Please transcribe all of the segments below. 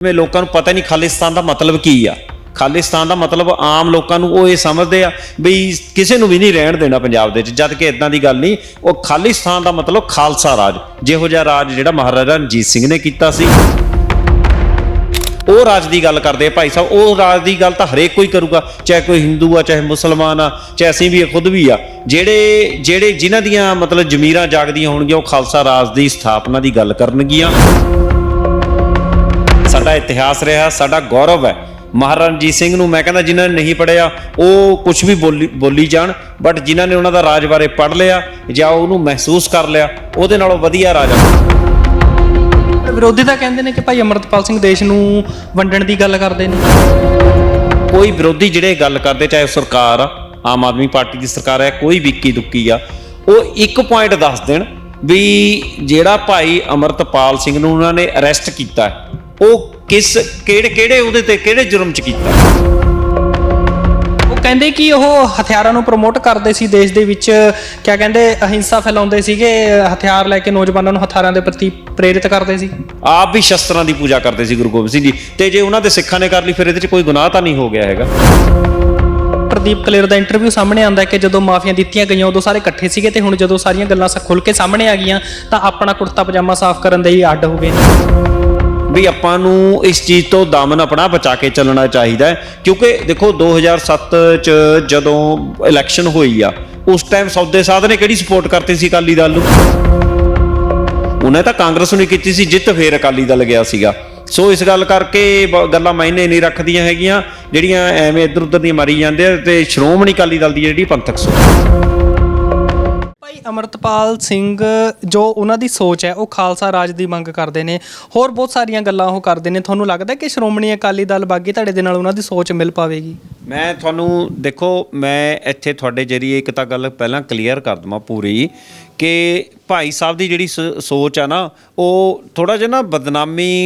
ਜਿਵੇਂ ਲੋਕਾਂ ਨੂੰ ਪਤਾ ਨਹੀਂ ਖਾਲਿਸਤਾਨ ਦਾ ਮਤਲਬ ਕੀ ਆ। ਖਾਲਿਸਤਾਨ ਦਾ ਮਤਲਬ ਆਮ ਲੋਕਾਂ ਨੂੰ ਉਹ ਇਹ ਸਮਝਦੇ ਆ ਵੀ ਕਿਸੇ ਨੂੰ ਵੀ ਨਹੀਂ ਰਹਿਣ ਦੇਣਾ ਪੰਜਾਬ ਦੇ ਵਿੱਚ, ਜਦ ਕਿ ਇਦਾਂ ਦੀ ਗੱਲ ਨਹੀਂ। ਉਹ ਖਾਲਿਸਤਾਨ ਦਾ ਮਤਲਬ ਖਾਲਸਾ ਰਾਜ, ਜਿਹੋ ਜਿਹਾ ਰਾਜ ਜਿਹੜਾ ਮਹਾਰਾਜਾ ਰਣਜੀਤ ਸਿੰਘ ਨੇ ਕੀਤਾ ਸੀ। ਉਹ ਰਾਜ ਦੀ ਗੱਲ ਕਰਦੇ ਆ ਭਾਈ ਸਾਹਿਬ, ਉਹ ਰਾਜ ਦੀ ਗੱਲ ਤਾਂ ਹਰੇਕ ਕੋਈ ਕਰੂਗਾ, ਚਾਹੇ ਕੋਈ ਹਿੰਦੂ ਆ, ਚਾਹੇ ਮੁਸਲਮਾਨ ਆ, ਚਾਹੇ ਅਸੀਂ ਵੀ ਖੁਦ ਵੀ ਆ। ਜਿਹੜੇ ਜਿਹੜੇ ਜਿਨ੍ਹਾਂ ਦੀਆਂ ਮਤਲਬ ਜ਼ਮੀਰਾਂ ਜਾਗਦੀਆਂ ਹੋਣਗੀਆਂ, ਉਹ ਖਾਲਸਾ ਰਾਜ ਦੀ ਸਥਾਪਨਾ ਦੀ ਗੱਲ ਕਰਨਗੀਆਂ। ਸਾਡਾ ਇਤਿਹਾਸ ਰਿਹਾ ਸਾਡਾ ਗੌਰਵ ਹੈ। ਮਹਾਰਾਜਾ ਰਣਜੀਤ ਸਿੰਘ ਨੂੰ ਮੈਂ ਕਹਿੰਦਾ ਜਿਨ੍ਹਾਂ ਨੇ ਨਹੀਂ ਪੜਿਆ ਉਹ ਕੁਝ ਵੀ ਬੋਲੀ ਬੋਲੀ ਜਾਣ ਬਟ ਜਿਨ੍ਹਾਂ ਨੇ ਉਹਨਾਂ ਦਾ ਰਾਜ ਬਾਰੇ ਪੜ ਲਿਆ ਜਾਂ ਉਹਨੂੰ ਮਹਿਸੂਸ ਕਰ ਲਿਆ ਉਹਦੇ ਨਾਲੋਂ ਵਧੀਆ ਰਾਜਾ। ਵਿਰੋਧੀ ਤਾਂ ਕਹਿੰਦੇ ਨੇ ਕਿ ਭਾਈ ਅਮਰਤਪਾਲ ਸਿੰਘ ਦੇਸ਼ ਨੂੰ ਵੰਡਣ ਦੀ ਗੱਲ ਕਰਦੇ ਨੇ। ਕੋਈ ਵਿਰੋਧੀ ਜਿਹੜੇ ਗੱਲ ਕਰਦੇ ਚਾਹੇ ਸਰਕਾਰ ਆਮ ਆਦਮੀ ਪਾਰਟੀ ਦੀ ਸਰਕਾਰ ਹੈ ਕੋਈ ਵੀ ਇੱਕੀ ਦੁੱਕੀ ਆ ਉਹ ਇੱਕ ਪੁਆਇੰਟ ਦੱਸ ਦੇਣ ਵੀ ਜਿਹੜਾ ਭਾਈ ਅਮਰਤਪਾਲ ਸਿੰਘ ਨੂੰ ਉਹਨਾਂ ਨੇ ਅਰੈਸਟ ਕੀਤਾ ਉਹ ਕਿਸ ਕਿਹੜੇ ਕਿਹੜੇ ਉਹਦੇ ਤੇ ਕਿਹੜੇ ਜੁਰਮ 'ਚ ਕੀਤਾ? ਉਹ ਕਹਿੰਦੇ ਕਿ ਉਹ ਹਥਿਆਰਾਂ ਨੂੰ ਪ੍ਰਮੋਟ ਕਰਦੇ ਸੀ ਦੇਸ਼ ਦੇ ਵਿੱਚ। ਕਿਆ ਕਹਿੰਦੇ ਅਹਿੰਸਾ ਫੈਲਾਉਂਦੇ ਸੀਗੇ ਹਥਿਆਰ ਲੈ ਕੇ ਨੌਜਵਾਨਾਂ ਨੂੰ ਹਥਿਆਰਾਂ ਦੇ ਪ੍ਰਤੀ ਪ੍ਰੇਰਿਤ ਕਰਦੇ ਸੀ। ਆਪ ਵੀ ਸ਼ਸਤਰਾਂ ਦੀ ਪੂਜਾ ਕਰਦੇ ਸੀ ਗੁਰੂ ਗੋਬਿੰਦ ਸਿੰਘ ਜੀ। ਤੇ ਜੇ ਉਹਨਾਂ ਦੇ ਸਿੱਖਾਂ ਨੇ ਕਰ ਲਈ ਫਿਰ ਇਹਦੇ 'ਚ ਕੋਈ ਗੁਨਾਹ ਤਾਂ ਨਹੀਂ ਹੋ ਗਿਆ ਹੈਗਾ। ਪ੍ਰਦੀਪ ਕਲੇਰ ਦਾ ਇੰਟਰਵਿਊ ਸਾਹਮਣੇ ਆਉਂਦਾ ਹੈ ਕਿ ਜਦੋਂ ਮਾਫੀਆਂ ਦਿੱਤੀਆਂ ਗਈਆਂ ਉਦੋਂ ਸਾਰੇ ਇਕੱਠੇ ਸੀਗੇ ਤੇ ਹੁਣ ਜਦੋਂ ਸਾਰੀਆਂ ਗੱਲਾਂ ਖੁੱਲ ਕੇ ਸਾਹਮਣੇ ਆ ਗਈਆਂ ਤਾਂ ਆਪਣਾ ਕੁੜਤਾ ਪਜਾਮਾ ਸਾਫ਼ ਕਰਨ ਦੇ ਹੀ ਅੱਡ ਹੋ ਗਏ ਨੇ। ਵੀ ਆਪਾਂ ਨੂੰ ਇਸ ਚੀਜ਼ ਤੋਂ ਦਮਨ ਆਪਣਾ ਬਚਾ ਕੇ ਚੱਲਣਾ ਚਾਹੀਦਾ ਹੈ। ਕਿਉਂਕਿ ਦੇਖੋ 2007 ਚ ਜਦੋਂ ਇਲੈਕਸ਼ਨ ਹੋਈ ਆ, ਉਸ ਟਾਈਮ ਸੌਦੇ ਸਾਧ ਨੇ ਕਿਹੜੀ ਸਪੋਰਟ ਕਰਤੀ ਸੀ ਅਕਾਲੀ ਦਲ ਨੂੰ? ਉਹਨੇ ਤਾਂ ਕਾਂਗਰਸ ਨੂੰ ਹੀ ਕੀਤੀ ਸੀ, ਜਿੱਤ ਫੇਰ ਅਕਾਲੀ ਦਲ ਗਿਆ ਸੀਗਾ। ਸੋ ਇਸ ਗੱਲ ਕਰਕੇ ਬ- ਗੱਲਾਂ ਮਾਇਨੇ ਨਹੀਂ ਰੱਖਦੀਆਂ ਹੈਗੀਆਂ, ਜਿਹੜੀਆਂ ਐਵੇਂ ਇੱਧਰ ਉੱਧਰ ਦੀਆਂ ਮਾਰੀ ਜਾਂਦੇ ਆ ਤੇ ਸ਼੍ਰੋਮਣੀ ਅਕਾਲੀ ਦਲ ਦੀ ਜਿਹੜੀ ਪੰਥਕ ਸੋਚ। ਭਾਈ ਅਮਰਤਪਾਲ ਸਿੰਘ ਜੋ ਉਹਨਾਂ ਦੀ ਸੋਚ ਹੈ, ਉਹ ਖਾਲਸਾ ਰਾਜ ਦੀ ਮੰਗ ਕਰਦੇ ਨੇ। ਹੋਰ ਬਹੁਤ ਸਾਰੀਆਂ ਗੱਲਾਂ ਉਹ ਕਰਦੇ ਨੇ। ਤੁਹਾਨੂੰ ਲੱਗਦਾ ਕਿ ਸ਼੍ਰੋਮਣੀ ਅਕਾਲੀ ਦਲ ਬਾਗੀ ਧੜੇ ਦੇ ਨਾਲ ਉਹਨਾਂ ਦੀ ਸੋਚ ਮਿਲ ਪਾਵੇਗੀ? ਮੈਂ ਤੁਹਾਨੂੰ, ਦੇਖੋ, ਮੈਂ ਇੱਥੇ ਤੁਹਾਡੇ ਜਰੀਏ ਇੱਕ ਤਾਂ ਗੱਲ ਪਹਿਲਾਂ ਕਲੀਅਰ ਕਰ ਦਵਾਂ ਪੂਰੀ ਕਿ ਭਾਈ ਸਾਹਿਬ ਦੀ ਜਿਹੜੀ ਸ- ਸੋਚ ਆ ਨਾ, ਉਹ ਥੋੜਾ ਜਿਹਾ ਨਾ ਬਦਨਾਮੀ,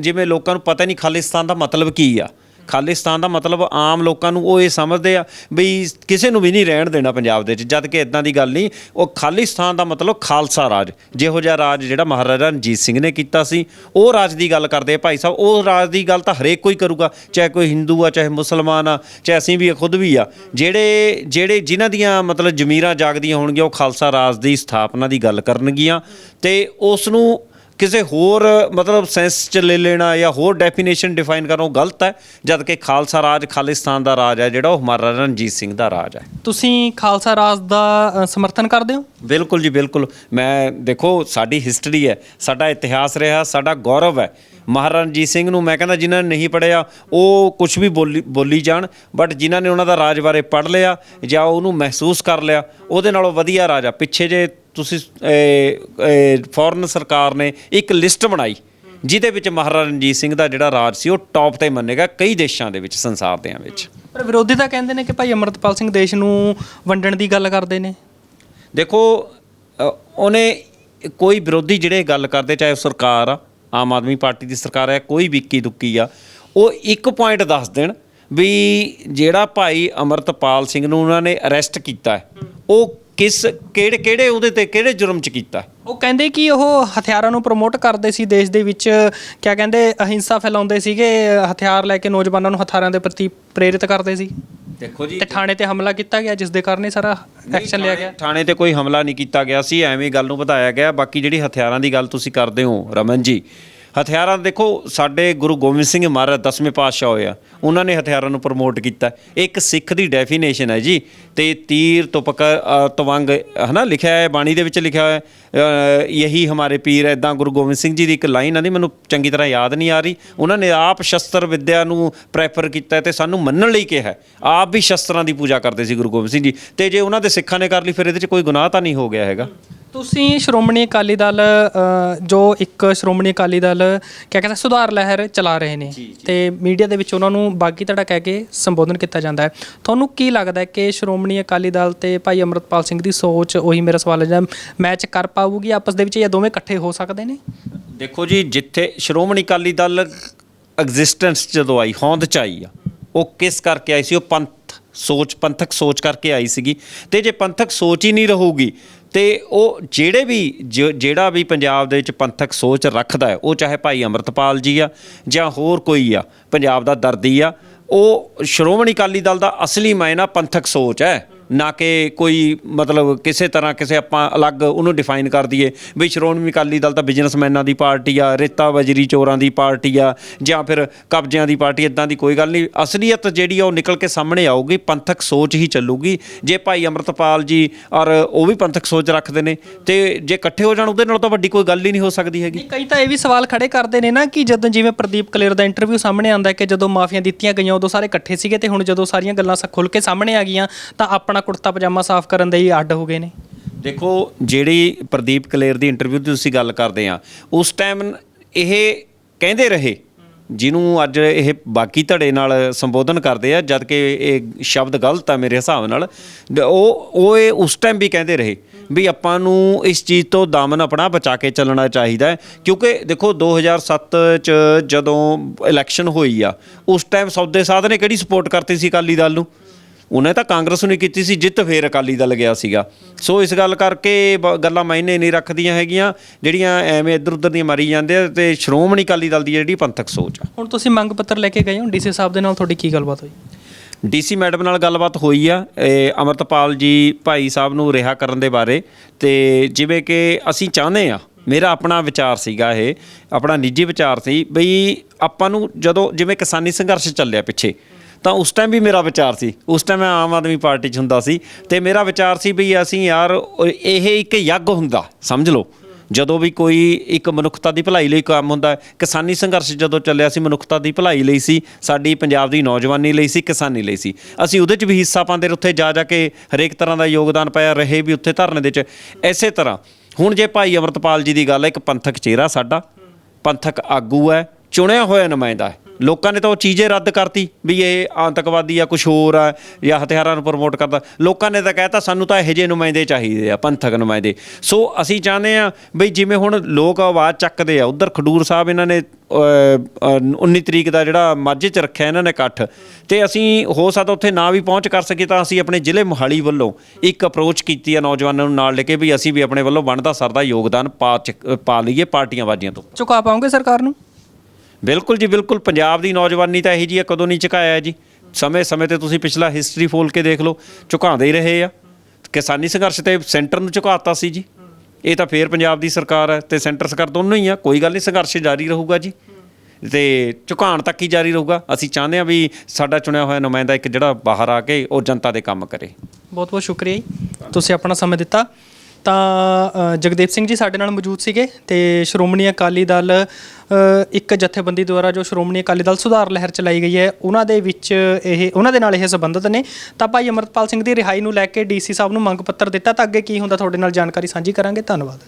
ਜਿਵੇਂ ਲੋਕਾਂ ਨੂੰ ਪਤਾ ਨਹੀਂ ਖਾਲਿਸਤਾਨ ਦਾ ਮਤਲਬ ਕੀ ਆ। ਖਾਲਿਸਤਾਨ ਦਾ ਮਤਲਬ ਆਮ ਲੋਕਾਂ ਨੂੰ ਉਹ ਇਹ ਸਮਝਦੇ ਆ ਵੀ ਕਿਸੇ ਨੂੰ ਵੀ ਨਹੀਂ ਰਹਿਣ ਦੇਣਾ ਪੰਜਾਬ ਦੇ ਵਿੱਚ, ਜਦ ਕਿ ਇਦਾਂ ਦੀ ਗੱਲ ਨਹੀਂ। ਉਹ ਖਾਲਿਸਤਾਨ ਦਾ ਮਤਲਬ ਖਾਲਸਾ ਰਾਜ, ਜਿਹੋ ਜਿਹਾ ਰਾਜ ਜਿਹੜਾ ਮਹਾਰਾਜਾ ਰਣਜੀਤ ਸਿੰਘ ਨੇ ਕੀਤਾ ਸੀ। ਉਹ ਰਾਜ ਦੀ ਗੱਲ ਕਰਦੇ ਆ ਭਾਈ ਸਾਹਿਬ, ਉਹ ਰਾਜ ਦੀ ਗੱਲ ਤਾਂ ਹਰੇਕ ਕੋਈ ਕਰੂਗਾ, ਚਾਹੇ ਕੋਈ ਹਿੰਦੂ ਆ, ਚਾਹੇ ਮੁਸਲਮਾਨ ਆ, ਚਾਹੇ ਅਸੀਂ ਵੀ ਖੁਦ ਵੀ ਆ। ਜਿਹੜੇ ਜਿਹੜੇ ਜਿਨ੍ਹਾਂ ਦੀਆਂ ਮਤਲਬ ਜ਼ਮੀਰਾਂ ਜਾਗਦੀਆਂ ਹੋਣਗੀਆਂ, ਉਹ ਖਾਲਸਾ ਰਾਜ ਦੀ ਸਥਾਪਨਾ ਦੀ ਗੱਲ ਕਰਨਗੀਆਂ। ਤੇ ਉਸ ਨੂੰ ਕਿਸੇ ਹੋਰ, ਮਤਲਬ ਸੈਂਸ ਚ ਲੈ ਲੈਣਾ ਜਾਂ ਹੋਰ ਡੈਫੀਨੇਸ਼ਨ ਡਿਫਾਈਨ ਕਰਨਾ, ਉਹ ਗਲਤ ਹੈ, ਜਦ ਕਿ ਖਾਲਸਾ ਰਾਜ ਖਾਲਿਸਤਾਨ ਦਾ ਰਾਜ ਹੈ ਜਿਹੜਾ, ਉਹ ਮਹਾਰਾਜਾ ਰਣਜੀਤ ਸਿੰਘ ਦਾ ਰਾਜ ਹੈ। ਤੁਸੀਂ ਖਾਲਸਾ ਰਾਜ ਦਾ ਸਮਰਥਨ ਕਰਦੇ ਹੋ? ਬਿਲਕੁਲ ਜੀ, ਬਿਲਕੁਲ। ਮੈਂ ਦੇਖੋ, ਸਾਡੀ ਹਿਸਟਰੀ ਹੈ, ਸਾਡਾ ਇਤਿਹਾਸ ਰਿਹਾ, ਸਾਡਾ ਗੌਰਵ ਹੈ। ਮਹਾਰਾਜਾ ਰਣਜੀਤ ਸਿੰਘ ਨੂੰ ਮੈਂ ਕਹਿੰਦਾ ਜਿਨ੍ਹਾਂ ਨੇ ਨਹੀਂ ਪੜਿਆ ਉਹ ਕੁਝ ਵੀ ਬੋਲੀ ਬੋਲੀ ਜਾਣ ਬਟ ਜਿਨ੍ਹਾਂ ਨੇ ਉਹਨਾਂ ਦਾ ਰਾਜ ਬਾਰੇ ਪੜ ਲਿਆ ਜਾਂ ਉਹਨੂੰ ਮਹਿਸੂਸ ਕਰ ਲਿਆ, ਉਹਦੇ ਨਾਲੋਂ ਵਧੀਆ ਰਾਜਾ। ਪਿੱਛੇ ਜੇ ਤੁਸੀਂ ਫੋਰਨ ਸਰਕਾਰ ਨੇ ਇੱਕ ਲਿਸਟ ਬਣਾਈ, ਜਿਹਦੇ ਵਿੱਚ ਮਹਾਰਾਜਾ ਰਣਜੀਤ ਸਿੰਘ ਦਾ ਜਿਹੜਾ ਰਾਜ ਸੀ, ਉਹ ਟੌਪ ਤੇ ਮੰਨੇਗਾ ਕਈ ਦੇਸ਼ਾਂ ਦੇ ਵਿੱਚ, ਸੰਸਾਰ ਦਿਆਂ ਵਿੱਚ। ਪਰ ਵਿਰੋਧੀ ਤਾਂ ਕਹਿੰਦੇ ਨੇ ਕਿ ਭਾਈ ਅਮਰਤਪਾਲ ਸਿੰਘ ਦੇਸ਼ ਨੂੰ ਵੰਡਣ ਦੀ ਗੱਲ ਕਰਦੇ ਨੇ। ਦੇਖੋ ਅ, ਉਹਨੇ ਕੋਈ ਵਿਰੋਧੀ ਜਿਹੜੇ ਗੱਲ ਕਰਦੇ ਚਾਹੇ ਉਹ ਸਰਕਾਰ ਆ ਆਮ ਆਦਮੀ ਪਾਰਟੀ ਦੀ ਸਰਕਾਰ ਹੈ ਕੋਈ ਵੀ ਇੱਕੀ ਦੁੱਕੀ ਆ ਉਹ ਇੱਕ ਪੁਆਇੰਟ ਦੱਸ ਦੇਣ ਵੀ ਜਿਹੜਾ ਭਾਈ ਅਮਰਤਪਾਲ ਸਿੰਘ ਨੂੰ ਉਹਨਾਂ ਨੇ ਅਰੈਸਟ ਕੀਤਾ ਹੈ, ਉਹ ਕਿਸ ਕਿਹੜੇ ਕਿਹੜੇ ਉਹਦੇ ਤੇ ਕਿਹੜੇ ਜੁਰਮ 'ਚ ਕੀਤਾ ਹੈ? ਉਹ ਕਹਿੰਦੇ ਕਿ ਉਹ ਹਥਿਆਰਾਂ ਨੂੰ ਪ੍ਰਮੋਟ ਕਰਦੇ ਸੀ ਦੇਸ਼ ਦੇ ਵਿੱਚ ਕਿਆ ਕਹਿੰਦੇ ਅਹਿੰਸਾ ਫੈਲਾਉਂਦੇ ਸੀਗੇ ਹਥਿਆਰ ਲੈ ਕੇ ਨੌਜਵਾਨਾਂ ਨੂੰ ਹਥਿਆਰਾਂ ਦੇ ਪ੍ਰਤੀ ਪ੍ਰੇਰਿਤ ਕਰਦੇ ਸੀ ਦੇਖੋ ਜੀ ਤੇ ਥਾਣੇ ਤੇ ਹਮਲਾ ਕੀਤਾ ਗਿਆ ਜਿਸ ਦੇ ਕਾਰਨ ਇਹ ਸਾਰਾ ਐਕਸ਼ਨ ਲਿਆ ਗਿਆ? ਥਾਣੇ ਤੇ ਕੋਈ ਹਮਲਾ ਨਹੀਂ ਕੀਤਾ ਗਿਆ ਸੀ ਐਵੇਂ ਗੱਲ ਨੂੰ ਵਧਾਇਆ ਗਿਆ। ਬਾਕੀ ਜਿਹੜੀ ਹਥਿਆਰਾਂ ਦੀ ਗੱਲ ਤੁਸੀਂ ਕਰਦੇ ਹੋ ਰਮਨ ਜੀ ਹਥਿਆਰਾਂ ਦੇਖੋ ਸਾਡੇ ਗੁਰੂ ਗੋਬਿੰਦ ਸਿੰਘ ਮਹਾਰਾਜ ਦਸਵੇਂ ਪਾਤਸ਼ਾਹ ਹੋਏ ਆ। ਉਹਨਾਂ ਨੇ ਹਥਿਆਰਾਂ ਨੂੰ ਪ੍ਰਮੋਟ ਕੀਤਾ। ਇਹ ਇੱਕ ਸਿੱਖ ਦੀ ਡੈਫੀਨੇਸ਼ਨ ਹੈ ਜੀ ਤੇ ਤੀਰ ਤੁਪਕ ਅ, ਤਵੰਗ ਹਨਾ ਲਿਖਿਆ ਹੈ ਬਾਣੀ ਦੇ ਵਿੱਚ ਲਿਖਿਆ ਹੋਇਆ ਹੈ ਯਹੀ ਹਮਾਰੇ ਪੀਰ ਐਦਾਂ ਗੁਰੂ ਗੋਬਿੰਦ ਸਿੰਘ ਜੀ ਦੀ ਇੱਕ ਲਾਈਨ ਆਂਦੀ ਮੈਨੂੰ ਚੰਗੀ ਤਰ੍ਹਾਂ ਯਾਦ ਨਹੀਂ ਆ ਰਹੀ। ਉਹਨਾਂ ਨੇ ਆਪ ਸ਼ਸਤਰ ਵਿੱਦਿਆ ਨੂੰ ਪ੍ਰੈਫਰ ਕੀਤਾ ਤੇ ਸਾਨੂੰ ਮੰਨਣ ਲਈ ਕਿਹਾ ਆਪ ਵੀ ਸ਼ਸਤਰਾਂ ਦੀ ਪੂਜਾ ਕਰਦੇ ਸੀ ਗੁਰੂ ਗੋਬਿੰਦ ਸਿੰਘ ਜੀ। ਤੇ ਜੇ ਉਹਨਾਂ ਦੇ ਸਿੱਖਾਂ ਨੇ ਕਰ ਲਈ ਫਿਰ ਇਹਦੇ 'ਚ ਕੋਈ ਗੁਨਾਹ ਤਾਂ ਨਹੀਂ ਹੋ ਗਿਆ ਹੈਗਾ। ਤੁਸੀਂ ਸ਼੍ਰੋਮਣੀ ਅਕਾਲੀ ਦਲ ਅ, ਜੋ ਇੱਕ ਸ਼੍ਰੋਮਣੀ ਅਕਾਲੀ ਦਲ ਕਿਆ ਕਹਿੰਦੇ ਸੁਧਾਰ ਲਹਿਰ ਚਲਾ ਰਹੇ ਨੇ ਤੇ ਮੀਡੀਆ ਦੇ ਵਿੱਚ ਉਹਨਾਂ ਨੂੰ ਬਾਗੀ ਧੜਾ ਕਹਿ ਕੇ ਸੰਬੋਧਨ ਕੀਤਾ ਜਾਂਦਾ ਹੈ। ਤੁਹਾਨੂੰ ਕੀ ਲੱਗਦਾ ਹੈ ਕਿ ਸ਼੍ਰੋਮਣੀ ਅਕਾਲੀ ਦਲ ਤੇ ਭਾਈ ਅਮਰਤਪਾਲ ਸਿੰਘ ਦੀ ਸੋਚ ਉਹੀ ਮੇਰਾ ਸਵਾਲ ਹੈ ਮੈਚ ਕਰ ਪਾਊਗੀ ਆਪਸ ਦੇ ਵਿੱਚ ਜਾਂ ਦੋਵੇਂ ਇਕੱਠੇ ਹੋ ਸਕਦੇ ਨੇ? ਦੇਖੋ ਜੀ ਜਿੱਥੇ ਸ਼੍ਰੋਮਣੀ ਅਕਾਲੀ ਦਲ ਐਗਜ਼ਿਸਟੈਂਸ ਜਦੋਂ ਆਈ ਹੋਂਦ ਚ ਆਈ ਆ ਉਹ ਕਿਸ ਕਰਕੇ ਆਈ ਸੀ? ਉਹ ਪੰਥ ਸੋਚ ਪੰਥਕ ਸੋਚ ਕਰਕੇ ਆਈ ਸੀਗੀ। ਤੇ ਜੇ ਪੰਥਕ ਸੋਚ ਹੀ ਨਹੀਂ ਰਹੂਗੀ ਤੇ ਉਹ ਜਿਹੜੇ ਵੀ ਜ- ਜਿਹੜਾ ਵੀ ਪੰਜਾਬ ਦੇ ਵਿੱਚ ਪੰਥਕ ਸੋਚ ਰੱਖਦਾ ਹੈ, ਉਹ ਚਾਹੇ ਭਾਈ ਅਮਰਤਪਾਲ ਜੀ ਆ ਜਾਂ ਹੋਰ ਕੋਈ ਆ, ਪੰਜਾਬ ਦਾ ਦਰਦੀ ਆ, ਉਹ ਸ਼੍ਰੋਮਣੀ ਅਕਾਲੀ ਦਲ ਦਾ ਅਸਲੀ ਮਾਇਨਾ ਪੰਥਕ ਸੋਚ ਹੈ। ਨਾ ਕਿ ਕੋਈ ਮਤਲਬ ਕਿਸੇ ਤਰ੍ਹਾਂ ਕਿਸੇ ਆਪਾਂ ਅਲੱਗ ਉਹਨੂੰ ਡਿਫਾਈਨ ਕਰ ਦਈਏ ਵੀ ਸ਼੍ਰੋਮਣੀ ਅਕਾਲੀ ਦਲ ਤਾਂ ਬਿਜ਼ਨਸਮੈਨਾਂ ਦੀ ਪਾਰਟੀ ਆ, ਰੇਤਾ ਵਜਰੀ ਚੋਰਾਂ ਦੀ ਪਾਰਟੀ ਆ, ਜਾਂ ਫਿਰ ਕਬਜ਼ਿਆਂ ਦੀ ਪਾਰਟੀ ਇਦਾਂ ਦੀ ਕੋਈ ਗੱਲ ਨਹੀਂ। ਅਸਲੀਅਤ ਜਿਹੜੀ ਆ ਉਹ ਨਿਕਲ ਕੇ ਸਾਹਮਣੇ ਆਊਗੀ, ਪੰਥਕ ਸੋਚ ਹੀ ਚੱਲੂਗੀ। ਜੇ ਭਾਈ ਅਮਰਤਪਾਲ ਜੀ ਔਰ ਉਹ ਵੀ ਪੰਥਕ ਸੋਚ ਰੱਖਦੇ ਨੇ, ਤੇ ਜੇ ਇਕੱਠੇ ਹੋ ਜਾਣ ਉਹਦੇ ਨਾਲ ਤਾਂ ਵੱਡੀ ਕੋਈ ਗੱਲ ਹੀ ਨਹੀਂ ਹੋ ਸਕਦੀ ਹੈਗੀ। ਕਈ ਤਾਂ ਇਹ ਵੀ ਸਵਾਲ ਖੜੇ ਕਰਦੇ ਨੇ ਨਾ ਕਿ ਜਦੋਂ ਜਿਵੇਂ ਪ੍ਰਦੀਪ ਕਲੇਰ ਦਾ ਇੰਟਰਵਿਊ ਸਾਹਮਣੇ ਆਉਂਦਾ ਕਿ ਜਦੋਂ ਮਾਫੀਆਂ ਦਿੱਤੀਆਂ ਗਈਆਂ, ਉਦੋਂ ਸਾਰੇ ਇਕੱਠੇ ਸੀਗੇ ਤੇ ਹੁਣ ਜਦੋਂ ਸਾਰੀਆਂ ਗੱਲਾਂ ਸ- ਖੁੱਲ ਕੇ ਸਾਹਮਣੇ ਆ ਗਈਆਂ, ਤਾਂ ਆਪਣਾ ਕੁੜਤਾ ਪਜਾਮਾ ਸਾਫ਼ ਕਰਨ ਦੇ ਹੀ ਅੱਡ ਹੋ ਗਏ ਨੇ। ਦੇਖੋ, ਜਿਹੜੀ ਪ੍ਰਦੀਪ ਕਲੇਰ ਦੀ ਇੰਟਰਵਿਊ ਦੀ ਤੁਸੀਂ ਗੱਲ ਕਰਦੇ ਆ, ਉਸ ਟਾਈਮ ਇਹ ਕਹਿੰਦੇ ਰਹੇ, ਜਿਹਨੂੰ ਅੱਜ ਇਹ ਬਾਕੀ ਧੜੇ ਨਾਲ ਸੰਬੋਧਨ ਕਰਦੇ ਆ, ਜਦ ਕਿ ਇਹ ਸ਼ਬਦ ਗਲਤ ਆ ਮੇਰੇ ਹਿਸਾਬ ਨਾਲ ਉਹ ਉਹ ਇਹ ਉਸ ਟਾਈਮ ਵੀ ਕਹਿੰਦੇ ਰਹੇ ਵੀ ਆਪਾਂ ਨੂੰ ਇਸ ਚੀਜ਼ ਤੋਂ ਦਾਮਨ ਆਪਣਾ ਬਚਾ ਕੇ ਚੱਲਣਾ ਚਾਹੀਦਾ ਹੈ, ਕਿਉਂਕਿ ਦੇਖੋ 2007 ਚ ਜਦੋਂ ਇਲੈਕਸ਼ਨ ਹੋਈ ਆ, ਉਸ ਟਾਈਮ ਸੌਦੇ ਸਾਧ ਨੇ ਕਿਹੜੀ ਸਪੋਰਟ ਕਰਤੀ ਸੀ ਅਕਾਲੀ ਦਲ ਨੂੰ? ਉਹਨੇ ਤਾਂ ਕਾਂਗਰਸ ਨੂੰ ਹੀ ਕੀਤੀ ਸੀ ਜਿੱਤ ਫੇਰ ਅਕਾਲੀ ਦਲ ਗਿਆ ਸੀਗਾ। ਸੋ ਇਸ ਗੱਲ ਕਰਕੇ ਬ- ਗੱਲਾਂ ਮਾਇਨੇ ਨਹੀਂ ਰੱਖਦੀਆਂ ਹੈਗੀਆਂ ਜਿਹੜੀਆਂ ਐਵੇਂ ਇੱਧਰ ਉੱਧਰ ਦੀਆਂ ਮਾਰੀ ਜਾਂਦੇ ਆ ਤੇ ਸ਼੍ਰੋਮਣੀ ਅਕਾਲੀ ਦਲ ਦੀ ਜਿਹੜੀ ਪੰਥਕ ਸੋਚ ਆ। ਹੁਣ ਤੁਸੀਂ ਮੰਗ ਪੱਤਰ ਲੈ ਕੇ ਗਏ ਹੋ ਡੀਸੀ ਸਾਹਿਬ ਦੇ ਨਾਲ ਤੁਹਾਡੀ ਕੀ ਗੱਲਬਾਤ ਹੋਈ? ਡੀਸੀ ਮੈਡਮ ਨਾਲ ਗੱਲਬਾਤ ਹੋਈ ਆ ਇਹ ਅਮਰਤਪਾਲ ਜੀ ਭਾਈ ਸਾਹਿਬ ਨੂੰ ਰਿਹਾ ਕਰਨ ਦੇ ਬਾਰੇ ਤੇ ਜਿਵੇਂ ਕਿ ਅਸੀਂ ਚਾਹੁੰਦੇ ਆ ਮੇਰਾ ਆਪਣਾ ਵਿਚਾਰ ਸੀਗਾ ਇਹ ਆਪਣਾ ਨਿੱਜੀ ਵਿਚਾਰ ਸੀ ਬਈ ਆਪਾਂ ਨੂੰ ਜਦੋਂ ਜਿਵੇਂ ਕਿਸਾਨੀ ਸੰਘਰਸ਼ ਚੱਲਿਆ ਪਿੱਛੇ ਤਾਂ ਉਸ ਟਾਈਮ ਵੀ ਮੇਰਾ ਵਿਚਾਰ ਸੀ। ਉਸ ਟਾਈਮ ਮੈਂ ਆਮ ਆਦਮੀ ਪਾਰਟੀ 'ਚ ਹੁੰਦਾ ਸੀ ਤੇ ਮੇਰਾ ਵਿਚਾਰ ਸੀ ਵੀ ਅਸੀਂ ਯਾਰ, ਇਹ ਇੱਕ ਯੱਗ ਹੁੰਦਾ, ਸਮਝ ਲਓ। ਜਦੋਂ ਵੀ ਕੋਈ ਇੱਕ ਮਨੁੱਖਤਾ ਦੀ ਭਲਾਈ ਲਈ ਕੰਮ ਹੁੰਦਾ, ਕਿਸਾਨੀ ਸੰਘਰਸ਼ ਜਦੋਂ ਚੱਲਿਆ ਸੀ, ਮਨੁੱਖਤਾ ਦੀ ਭਲਾਈ ਲਈ ਸੀ, ਸਾਡੀ ਪੰਜਾਬ ਦੀ ਨੌਜਵਾਨੀ ਲਈ ਸੀ, ਕਿਸਾਨੀ ਲਈ ਸੀ। ਅਸੀਂ ਉਹਦੇ 'ਚ ਵੀ ਹਿੱਸਾ ਪਾਉਂਦੇ ਉੱਥੇ ਜਾ ਜਾ ਕੇ ਹਰੇਕ ਤਰ੍ਹਾਂ ਦਾ ਯੋਗਦਾਨ ਪਾਇਆ, ਰਹੇ ਵੀ ਉੱਥੇ ਧਰਨੇ ਦੇ 'ਚ। ਐਸੇ ਤਰ੍ਹਾਂ, ਹੁਣ ਜੇ ਭਾਈ ਅਮਰਤਪਾਲ ਜੀ ਦੀ ਗੱਲ ਹੈ, ਇੱਕ ਪੰਥਕ ਚਿਹਰਾ ਸਾਡਾ, ਪੰਥਕ ਆਗੂ ਹੈ, ਚੁਣਿਆ ਹੋਇਆ ਨੁਮਾਇੰਦਾ ਹੈ। ਲੋਕਾਂ ਨੇ ਤਾਂ ਉਹ ਚੀਜ਼ੇ ਰੱਦ ਕਰਤੀ ਵੀ ਇਹ ਆਤੰਕਵਾਦੀ ਆ ਕੁਝ ਹੋਰ ਆ ਜਾਂ ਹਥਿਆਰਾਂ ਨੂੰ ਪ੍ਰਮੋਟ ਕਰਦਾ। ਲੋਕਾਂ ਨੇ ਤਾਂ ਕਹਿਤਾ ਸਾਨੂੰ ਤਾਂ ਇਹੋ ਜਿਹੇ ਨੁਮਾਇੰਦੇ ਚਾਹੀਦੇ ਆ ਪੰਥਕ ਨੁਮਾਇੰਦੇ। ਸੋ ਅਸੀਂ ਚਾਹੁੰਦੇ ਆ ਵੀ ਜਿਵੇਂ ਹੁਣ ਲੋਕ ਆਵਾਜ਼ ਚੱਕਦੇ ਆ ਉਧਰ ਖਡੂਰ ਸਾਹਿਬ ਇਹਨਾਂ ਨੇ ਅ, 19 ਤਰੀਕ ਦਾ ਜਿਹੜਾ ਮਾਝੇ ਚ ਰੱਖਿਆ ਇਹਨਾਂ ਨੇ ਇਕੱਠ ਤੇ ਅਸੀਂ ਹੋ ਸਕਦਾ ਉੱਥੇ ਨਾ ਵੀ ਪਹੁੰਚ ਕਰ ਸਕੇ ਤਾਂ ਅਸੀਂ ਆਪਣੇ ਜ਼ਿਲ੍ਹੇ ਮੋਹਾਲੀ ਵੱਲੋਂ ਇੱਕ ਅਪਰੋਚ ਕੀਤੀ ਆ ਨੌਜਵਾਨਾਂ ਨੂੰ ਨਾਲ ਲੈ ਕੇ ਵੀ ਅਸੀਂ ਵੀ ਆਪਣੇ ਵੱਲੋਂ ਬਣਦਾ ਸਰਦਾ ਯੋਗਦਾਨ ਪਾ ਚੱਕ- ਪਾ ਲਈਏ ਪਾਰਟੀਆਂ ਬਾਜੀਆਂ ਤੋਂ। ਚੁਕਾ ਪਾਉਂਗੇ ਸਰਕਾਰ ਨੂੰ? ਬਿਲਕੁਲ ਜੀ, ਬਿਲਕੁਲ। ਪੰਜਾਬ ਦੀ ਨੌਜਵਾਨੀ ਤਾਂ ਇਹੀ ਜੀ ਆ, ਕਦੋਂ ਨਹੀਂ ਝੁਕਾਇਆ ਜੀ। ਸਮੇਂ ਸਮੇਂ ਤੇ ਤੁਸੀਂ ਪਿਛਲਾ ਹਿਸਟਰੀ ਫੋਲ ਕੇ ਦੇਖ ਲਓ, ਝੁਕਾਉਂਦੇ ਹੀ ਰਹੇ ਆ। ਕਿਸਾਨੀ ਸੰਘਰਸ਼ ਤੇ ਸੈਂਟਰ ਨੂੰ ਝੁਕਾਤਾ ਸੀ ਜੀ। ਇਹ ਤਾਂ ਫੇਰ ਪੰਜਾਬ ਦੀ ਸਰਕਾਰ ਹੈ ਤੇ ਸੈਂਟਰ ਸਰਕਾਰ ਦੋਨੋਂ ਹੀ ਆ, ਕੋਈ ਗੱਲ ਨਹੀਂ, ਸੰਘਰਸ਼ ਜਾਰੀ ਰਹੂਗਾ ਜੀ। ਤੇ ਝੁਕਾਉਣ ਤੱਕ ਹੀ ਜਾਰੀ ਰਹੂਗਾ। ਅਸੀਂ ਚਾਹੁੰਦੇ ਆ ਵੀ ਸਾਡਾ ਚੁਣਿਆ ਹੋਇਆ ਨੁਮਾਇੰਦਾ ਇੱਕ ਜਿਹੜਾ ਬਾਹਰ ਆ ਕੇ ਉਹ ਜਨਤਾ ਦੇ ਕੰਮ ਕਰੇ। ਬਹੁਤ ਬਹੁਤ ਸ਼ੁਕਰੀਆ ਜੀ। ਤੁਸੀਂ ਆਪਣਾ ਸਮਾਂ ਦਿੱਤਾ। ਤਾਂ ਅ, ਜਗਦੀਪ ਸਿੰਘ ਜੀ ਸਾਡੇ ਨਾਲ ਮੌਜੂਦ ਸੀਗੇ ਤੇ ਸ਼੍ਰੋਮਣੀ ਅਕਾਲੀ ਦਲ ਅ, ਇੱਕ ਜਥੇਬੰਦੀ ਦੁਆਰਾ ਜੋ ਸ਼੍ਰੋਮਣੀ ਅਕਾਲੀ ਦਲ ਸੁਧਾਰ ਲਹਿਰ ਚਲਾਈ ਗਈ ਹੈ ਉਹਨਾਂ ਦੇ ਵਿੱਚ ਇਹ ਉਹਨਾਂ ਦੇ ਨਾਲ ਇਹ ਸੰਬੰਧਿਤ ਨੇ। ਤਾਂ ਭਾਈ ਅਮਰਤਪਾਲ ਸਿੰਘ ਦੀ ਰਿਹਾਈ ਨੂੰ ਲੈ ਕੇ ਡੀਸੀ ਸਾਹਿਬ ਨੂੰ ਮੰਗ ਪੱਤਰ ਦਿੱਤਾ ਤਾਂ ਅੱਗੇ ਕੀ ਹੁੰਦਾ ਤੁਹਾਡੇ ਨਾਲ ਜਾਣਕਾਰੀ ਸਾਂਝੀ ਕਰਾਂਗੇ। ਧੰਨਵਾਦ।